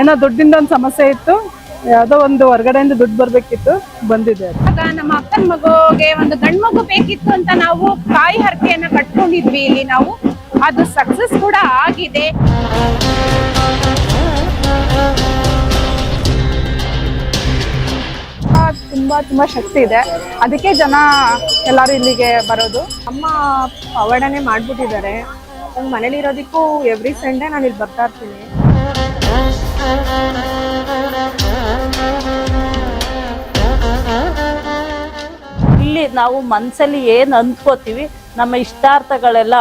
ಏನೋ ದುಡ್ಡಿಂದ ಒಂದು ಸಮಸ್ಯೆ ಇತ್ತು. ಯಾವುದೋ ಒಂದು ಹೊರಗಡೆಯಿಂದ ದುಡ್ಡು ಬರ್ಬೇಕಿತ್ತು ಬಂದಿದೆ. ಆಗ ನಮ್ಮ ಅಕ್ಕನ ಮಗುಗೆ ಒಂದು ಗಂಡು ಮಗು ಬೇಕಿತ್ತು ಅಂತ ನಾವು ಕಾಯಿ ಹರಕೆಯನ್ನ ಕಟ್ಕೊಂಡಿದ್ವಿ ಇಲ್ಲಿ ನಾವು. ಅದು ಸಕ್ಸಸ್ ಕೂಡ ಆಗಿದೆ. ತುಂಬಾ ತುಂಬಾ ಶಕ್ತಿ ಇದೆ. ಅದಕ್ಕೆ ಜನ ಎಲ್ಲರೂ ಇಲ್ಲಿಗೆ ಬರೋದು. ಅಮ್ಮ ಪವಾಡನೆ ಮಾಡ್ಬಿಟ್ಟಿದ್ದಾರೆ. ಮನೇಲಿ ಇರೋದಕ್ಕೂ ಎವ್ರಿ ಸಂಡೇ ನಾನು ಇಲ್ಲಿ ಬರ್ತಾ ಇರ್ತೀನಿ. ಇಲ್ಲಿ ನಾವು ಮನಸ್ಸಲ್ಲಿ ಏನು ಅಂದ್ಕೋತೀವಿ ನಮ್ಮ ಇಷ್ಟಾರ್ಥಗಳೆಲ್ಲ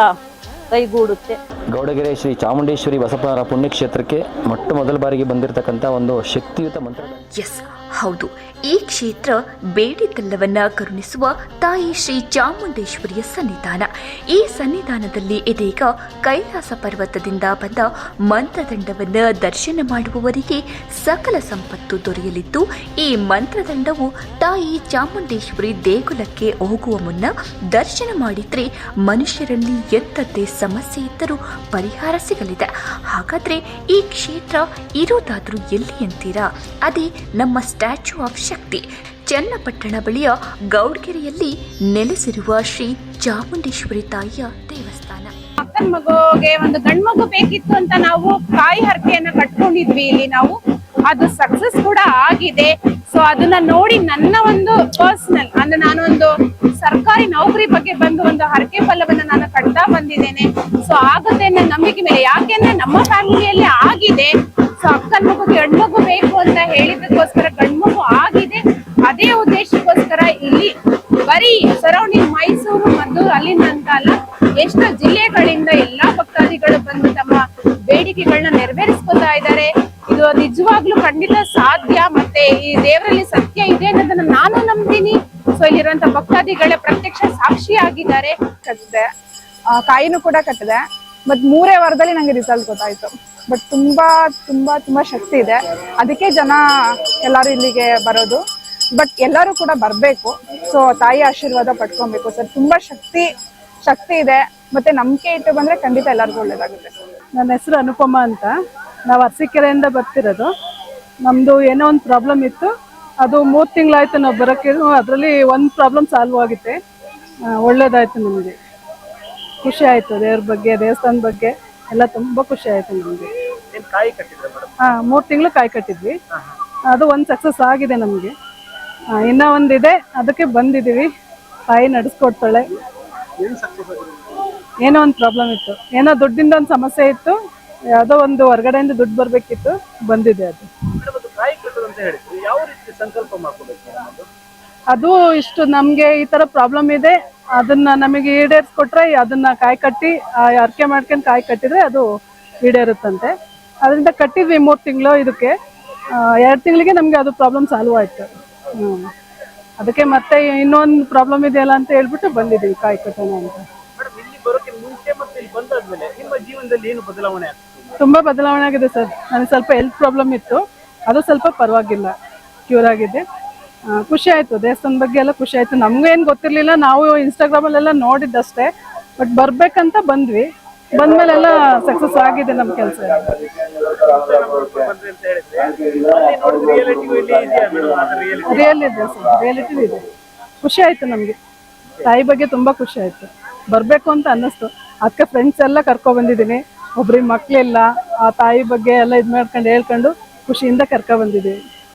ಕೈಗೂಡುತ್ತೆ. ಗೌಡಗೆರೆ ಶ್ರೀ ಚಾಮುಂಡೇಶ್ವರಿ ಬಸಪ್ಪನವರ ಪುಣ್ಯಕ್ಷೇತ್ರಕ್ಕೆ ಮೊಟ್ಟ ಮೊದಲ ಬಾರಿಗೆ ಬಂದಿರತಕ್ಕಂಥ ಒಂದು ಶಕ್ತಿಯುತ ಮಂತ್ರ ಎಸ್ ಹೌದು, ಈ ಕ್ಷೇತ್ರ ಬೇಡಿದ್ದೆಲ್ಲವನ್ನ ಕರುಣಿಸುವ ತಾಯಿ ಶ್ರೀ ಚಾಮುಂಡೇಶ್ವರಿಯ ಸನ್ನಿಧಾನ. ಈ ಸನ್ನಿಧಾನದಲ್ಲಿ ಇದೀಗ ಕೈಲಾಸ ಪರ್ವತದಿಂದ ಬಂದ ಮಂತ್ರದಂಡವನ್ನ ದರ್ಶನ ಮಾಡುವವರಿಗೆ ಸಕಲ ಸಂಪತ್ತು ದೊರೆಯಲಿದ್ದು, ಈ ಮಂತ್ರದಂಡವು ತಾಯಿ ಚಾಮುಂಡೇಶ್ವರಿ ದೇಗುಲಕ್ಕೆ ಹೋಗುವ ಮುನ್ನ ದರ್ಶನ ಮಾಡಿದ್ರೆ ಮನುಷ್ಯರಲ್ಲಿ ಎಂಥದ್ದೇ ಸಮಸ್ಯೆ ಇದ್ದರೂ ಪರಿಹಾರ ಸಿಗಲಿದೆ. ಹಾಗಾದ್ರೆ ಈ ಕ್ಷೇತ್ರ ಇರೋದಾದ್ರೂ ಎಲ್ಲಿ ಅಂತೀರಾ? ಅದೇ ನಮ್ಮ ಸ್ಟ್ಯಾಚ್ಯೂ ಆಫ್ ಶಕ್ತಿ ಚನ್ನಪಟ್ಟಣ ಬಳಿಯ ಗೌಡ್ಗೆರೆಯಲ್ಲಿ ನೆಲೆಸಿರುವ ಶ್ರೀ ಚಾಮುಂಡೇಶ್ವರಿ ತಾಯಿಯ ದೇವಸ್ಥಾನ. ಅಕ್ಕನ ಮಗುಗೆ ಒಂದು ಗಂಡ್ ಮಗು ಬೇಕಿತ್ತು ಅಂತ ನಾವು ಕಾಯಿ ಹರಕೆಯನ್ನ ಕಟ್ಕೊಂಡಿದ್ವಿ ಇಲ್ಲಿ ನಾವು. ಅದು ಸಕ್ಸಸ್ ಕೂಡ ಆಗಿದೆ. ಸೊ ಅದನ್ನ ನೋಡಿ ನನ್ನ ಒಂದು ಪರ್ಸನಲ್ ಅಂದ್ರೆ ನಾನು ಒಂದು ಸರ್ಕಾರಿ ನೌಕರಿ ಬಗ್ಗೆ ಬಂದು ಒಂದು ಹರಕೆ ಫಲವನ್ನ ನಾನು ಕಟ್ತಾ ಬಂದಿದ್ದೇನೆ. ಸೊ ಆಗುತ್ತೆ ಅನ್ನೋ ನಂಬಿಕೆ ಮೇಲೆ, ಯಾಕೆಂದ್ರೆ ನಮ್ಮ ಫ್ಯಾಮಿಲಿಯಲ್ಲಿ ಆಗಿದೆ. ಸೊ ಅಕ್ಕನ ಮಗುಗೆ ಹೆಣ್ಮಗು ಮಗು ಬೇಕು ಅಂತ ಹೇಳಿದಕ್ಕೋಸ್ಕರ ಇಲ್ಲಿ ಬರೀ ಸರೌಂಡಿಂಗ್ ಮೈಸೂರು ಮತ್ತು ಅಲ್ಲಿಂದ ಅಂತ ಅಲ್ಲ ಎಷ್ಟೋ ಜಿಲ್ಲೆಗಳಿಂದ ಎಲ್ಲಾ ಭಕ್ತಾದಿಗಳು ಬಂದು ತಮ್ಮ ಬೇಡಿಕೆಗಳನ್ನ ನೆರವೇರಿಸ್ಕೊತಾ ಇದ್ದಾರೆ. ಇದು ನಿಜವಾಗ್ಲೂ ಖಂಡಿತ ಸಾಧ್ಯ ಮತ್ತೆ ಈ ದೇವರಲ್ಲಿ ಸತ್ಯ ಇದೆ ಅನ್ನೋದನ್ನ ನಾನು ನಂಬ್ತೀನಿ. ಸೊ ಇಲ್ಲಿರುವಂತ ಭಕ್ತಾದಿಗಳ ಪ್ರತ್ಯಕ್ಷ ಸಾಕ್ಷಿಯಾಗಿದ್ದಾರೆ ಕಟ್ಟಿದೆ. ಆ, ಕಾಯಿನೂ ಕೂಡ ಕಟ್ಟಿದೆ. ಬಟ್ ಮೂರೇ ವಾರದಲ್ಲಿ ನಂಗೆ ರಿಸಲ್ಟ್ ಗೊತ್ತಾಯ್ತು. ಬಟ್ ತುಂಬಾ ತುಂಬಾ ತುಂಬಾ ಶಕ್ತಿ ಇದೆ. ಅದಕ್ಕೆ ಜನ ಎಲ್ಲರೂ ಇಲ್ಲಿಗೆ ಬರೋದು. ಬಟ್ ಎಲ್ಲರೂ ಕೂಡ ಬರಬೇಕು. ಸೊ ತಾಯಿ ಆಶೀರ್ವಾದ ಪಡ್ಕೊಬೇಕು ಸರ್. ತುಂಬಾ ಶಕ್ತಿ ಶಕ್ತಿ ಇದೆ. ಮತ್ತೆ ನಂಬಿಕೆ ಇಟ್ಟು ಬಂದ್ರೆ ಖಂಡಿತ ಎಲ್ಲರಿಗೂ ಒಳ್ಳೇದಾಗುತ್ತೆ ನನ್ನ ಹೆಸರು ಅನುಪಮ ಅಂತ. ನಾವು ಅರಸೀಕೆರೆಯಿಂದ ಬರ್ತಿರೋದು. ನಮ್ಮದು ಏನೋ ಒಂದು ಪ್ರಾಬ್ಲಮ್ ಇತ್ತು. ಅದು ಮೂರು ತಿಂಗಳಾಯ್ತು ನಾವು ಬರೋಕ್ಕೆ ಅದರಲ್ಲಿ ಒಂದು ಪ್ರಾಬ್ಲಮ್ ಸಾಲ್ವ್ ಆಗುತ್ತೆ ಒಳ್ಳೇದಾಯ್ತು ನಮಗೆ. ಖುಷಿ ಆಯಿತು ದೇವ್ರ ಬಗ್ಗೆ ದೇವಸ್ಥಾನ ಬಗ್ಗೆ. ಎಲ್ಲ ತುಂಬ ಖುಷಿ ಆಯ್ತು ನಮಗೆ. ಹಾಂ ಮೂರು ತಿಂಗಳು ಕಾಯಿ ಕಟ್ಟಿದ್ವಿ. ಅದು ಒಂದು ಸಕ್ಸಸ್ ಆಗಿದೆ ನಮಗೆ. ಇನ್ನೂ ಒಂದಿದೆ, ಅದಕ್ಕೆ ಬಂದಿದೀವಿ ತಾಯಿ ನಡೆಸ್ಕೊಡ್ತಾಳೆ. ಏನೋ ಒಂದು ಪ್ರಾಬ್ಲಮ್ ಇತ್ತು. ಏನೋ ದುಡ್ಡಿಂದ ಒಂದು ಸಮಸ್ಯೆ ಇತ್ತು. ಯಾವ್ದೋ ಒಂದು ಹೊರಗಡೆಯಿಂದ ದುಡ್ಡು ಬರ್ಬೇಕಿತ್ತು, ಬಂದಿದೆ ಅದು. ಅದು ಇಷ್ಟು ನಮಗೆ ಈ ತರ ಪ್ರಾಬ್ಲಮ್ ಇದೆ. ಅದನ್ನ ನಮಗೆ ಈಡೇರಿಸ್ಕೊಟ್ರೆ, ಅದನ್ನ ಕಾಯಿ ಕಟ್ಟಿ ಅರ್ಕೆ ಮಾಡ್ಕೊಂಡು ಕಾಯಿ ಕಟ್ಟಿದ್ರೆ ಅದು ಈಡೇರುತ್ತಂತೆ. ಅದರಿಂದ ಕಟ್ಟಿದ್ವಿ ಮೂರು ತಿಂಗಳು ಇದಕ್ಕೆ. ಎರಡು ತಿಂಗಳಿಗೆ ನಮಗೆ ಅದು ಪ್ರಾಬ್ಲಮ್ ಸಾಲ್ವ್ ಆಯ್ತು. ಅದಕ್ಕೆ ಮತ್ತೆ ಇನ್ನೊಂದು ಪ್ರಾಬ್ಲಮ್ ಇದೆಯಲ್ಲ ಅಂತ ಹೇಳ್ಬಿಟ್ಟು ಬಂದಿದ್ದೀವಿ ಕಾಯಿ ಕಟ್ಟೋಣ ಅಂತ ತುಂಬಾ ಬದಲಾವಣೆ ಆಗಿದೆ ಸರ್. ನನಗೆ ಸ್ವಲ್ಪ ಹೆಲ್ತ್ ಪ್ರಾಬ್ಲಮ್ ಇತ್ತು. ಅದು ಸ್ವಲ್ಪ ಪರವಾಗಿಲ್ಲ. ಕ್ಯೂರ್ ಆಗಿದೆ. ಆ, ಖುಷಿ ಆಯ್ತು. ದೇವಸ್ಥಾನ ಬಗ್ಗೆ ಎಲ್ಲ ಖುಷಿ ಆಯ್ತು. ನಮ್ಗೇನು ಏನು ಗೊತ್ತಿರ್ಲಿಲ್ಲ. ನಾವು ಇನ್ಸ್ಟಾಗ್ರಾಮಲ್ಲೆಲ್ಲ ನೋಡಿದ್ದಷ್ಟೇ. ಬಟ್ ಬರ್ಬೇಕಂತ ಬಂದ್ವಿ. ಬಂದ್ಮೇಲೆಲ್ಲ ಸಕ್ಸಸ್ ಆಗಿದೆ ನಮ್ಮ ಕೆಲಸ. ರಿಯಲ್ ಇದೆ ಸರ್ ರಿಯಾಲಿಟಿ ಇದೆ. ಖುಷಿ ಆಯ್ತು ನಮಗೆ. ತಾಯಿ ಬಗ್ಗೆ ತುಂಬಾ ಖುಷಿ ಆಯ್ತು. ಬರ್ಬೇಕು ಅಂತ ಅನ್ನಿಸ್ತು. ಅದಕ್ಕೆ ಫ್ರೆಂಡ್ಸ್ ಎಲ್ಲ ಕರ್ಕೊ ಬಂದಿದ್ದೀನಿ ಒಬ್ರಿಗೆ ಮಕ್ಳಿಲ್ಲ, ಆ ತಾಯಿ ಬಗ್ಗೆ ಎಲ್ಲ ಇದು ಮಾಡ್ಕೊಂಡು ಹೇಳ್ಕೊಂಡು ಖುಷಿಯಿಂದ ಕರ್ಕೊ ಬಂದಿದ್ದೀವಿ